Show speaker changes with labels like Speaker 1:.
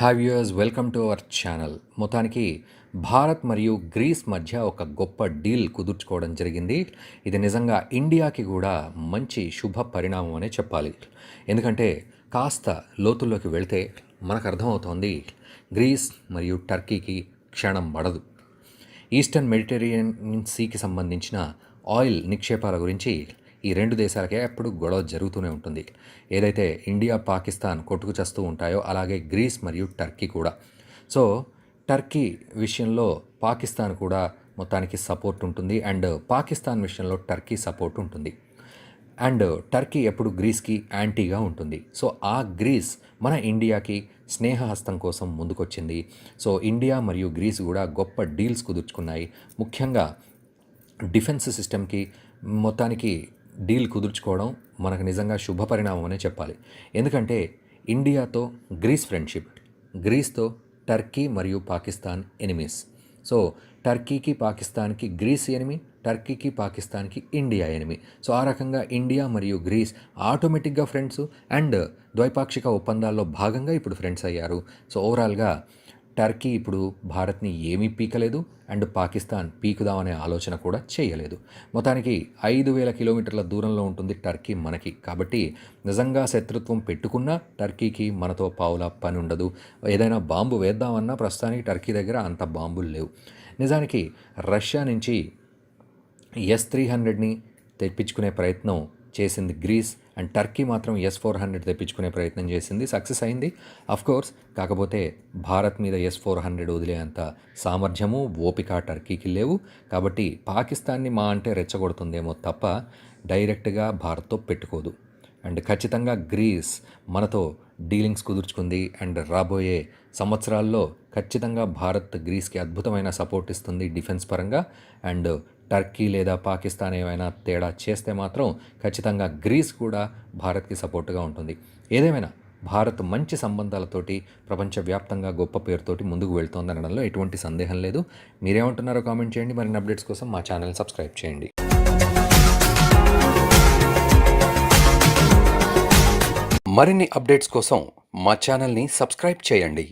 Speaker 1: Hi viewers welcome to our channel మొత్తానికి భారత్ మరియు grace మధ్య ఒక గొప్ప డీల్ కుదుర్చుకోవడం జరిగింది. ఇది నిజంగా ఇండియాకి కూడా మంచి శుభ పరిణామం అనే చెప్పాలి. ఎందుకంటే కాస్త లోతుల్లోకి వెళితే మనకు అర్థమవుతోంది గ్రీస్ మరియు టర్కీకి క్షణం పడదు. ఈస్టర్న్ మెడిటేరియన్ సీకి సంబంధించిన ఆయిల్ నిక్షేపాల గురించి ఈ రెండు దేశాలకే ఎప్పుడు గొడవ జరుగుతూనే ఉంటుంది. ఏదైతే ఇండియా పాకిస్తాన్ కొట్టుకు చేస్తూ ఉంటాయో అలాగే గ్రీస్ మరియు టర్కీ కూడా. సో టర్కీ విషయంలో పాకిస్తాన్ కూడా మొత్తానికి సపోర్ట్ ఉంటుంది అండ్ పాకిస్తాన్ విషయంలో టర్కీ సపోర్ట్ ఉంటుంది. అండ్ టర్కీ ఎప్పుడు గ్రీస్కి యాంటీగా ఉంటుంది. సో ఆ గ్రీస్ మన ఇండియాకి స్నేహహస్తం కోసం ముందుకొచ్చింది. సో ఇండియా మరియు గ్రీస్ కూడా గొప్ప డీల్స్ కుదుర్చుకున్నాయి. ముఖ్యంగా డిఫెన్స్ సిస్టమ్కి మొత్తానికి డీల్ కుదుర్చుకోవడం మనకు నిజంగా శుభ పరిణామం అనే చెప్పాలి. ఎందుకంటే ఇండియాతో గ్రీస్ ఫ్రెండ్షిప్ గ్రీస్తో టర్కీ మరియు పాకిస్తాన్ ఎనిమీస్. సో టర్కీకి పాకిస్తాన్కి గ్రీస్ ఎనిమి టర్కీకి పాకిస్తాన్కి ఇండియా ఎనిమి. సో ఆ రకంగా ఇండియా మరియు గ్రీస్ ఆటోమేటిక్గా ఫ్రెండ్స్ అండ్ ద్వైపాక్షిక ఒప్పందాల్లో భాగంగా ఇప్పుడు ఫ్రెండ్స్ అయ్యారు. సో ఓవరాల్గా టర్కీ ఇప్పుడు భారత్ని ఏమీ పీకలేదు అండ్ పాకిస్తాన్ పీకుదామనే ఆలోచన కూడా చేయలేదు. మొత్తానికి ఐదు వేల కిలోమీటర్ల దూరంలో ఉంటుంది టర్కీ మనకి. కాబట్టి నిజంగా శత్రుత్వం పెట్టుకున్నా టర్కీకి మనతో పావుల పని ఉండదు. ఏదైనా బాంబు వేద్దామన్నా ప్రస్తుతానికి టర్కీ దగ్గర అంత బాంబులు లేవు. నిజానికి రష్యా నుంచి ఎస్ త్రీ హండ్రెడ్ని తెప్పించుకునే ప్రయత్నం చేసింది గ్రీస్ అండ్ టర్కీ మాత్రం ఎస్ ఫోర్ హండ్రెడ్ తెప్పించుకునే ప్రయత్నం చేసింది. సక్సెస్ అయింది. కోర్స్ కాకపోతే భారత్ మీద ఎస్ ఫోర్ హండ్రెడ్ వదిలేంత సామర్థ్యము ఓపిక టర్కీకి లేవు. కాబట్టి పాకిస్తాన్ని మా అంటే రెచ్చగొడుతుందేమో తప్ప డైరెక్ట్గా భారత్తో పెట్టుకోదు. అండ్ ఖచ్చితంగా గ్రీస్ మనతో డీలింగ్స్ కుదుర్చుకుంది అండ్ రాబోయే సంవత్సరాల్లో ఖచ్చితంగా భారత్ గ్రీస్కి అద్భుతమైన సపోర్ట్ ఇస్తుంది డిఫెన్స్ పరంగా. అండ్ టర్కీ లేదా పాకిస్తాన్ ఏమైనా తేడా చేస్తే మాత్రం ఖచ్చితంగా గ్రీస్ కూడా భారత్కి సపోర్ట్గా ఉంటుంది. ఏదేమైనా భారత్ మంచి సంబంధాలతోటి ప్రపంచవ్యాప్తంగా గొప్ప పేరుతోటి ముందుకు వెళ్తోంది అనడంలో ఎటువంటి సందేహం లేదు. మీరేమంటున్నారో కామెంట్ చేయండి. మరిన్ని అప్డేట్స్ కోసం మా ఛానల్ సబ్స్క్రైబ్ చేయండి. మరిన్ని అప్డేట్స్ కోసం మా ఛానల్ని సబ్స్క్రైబ్ చేయండి.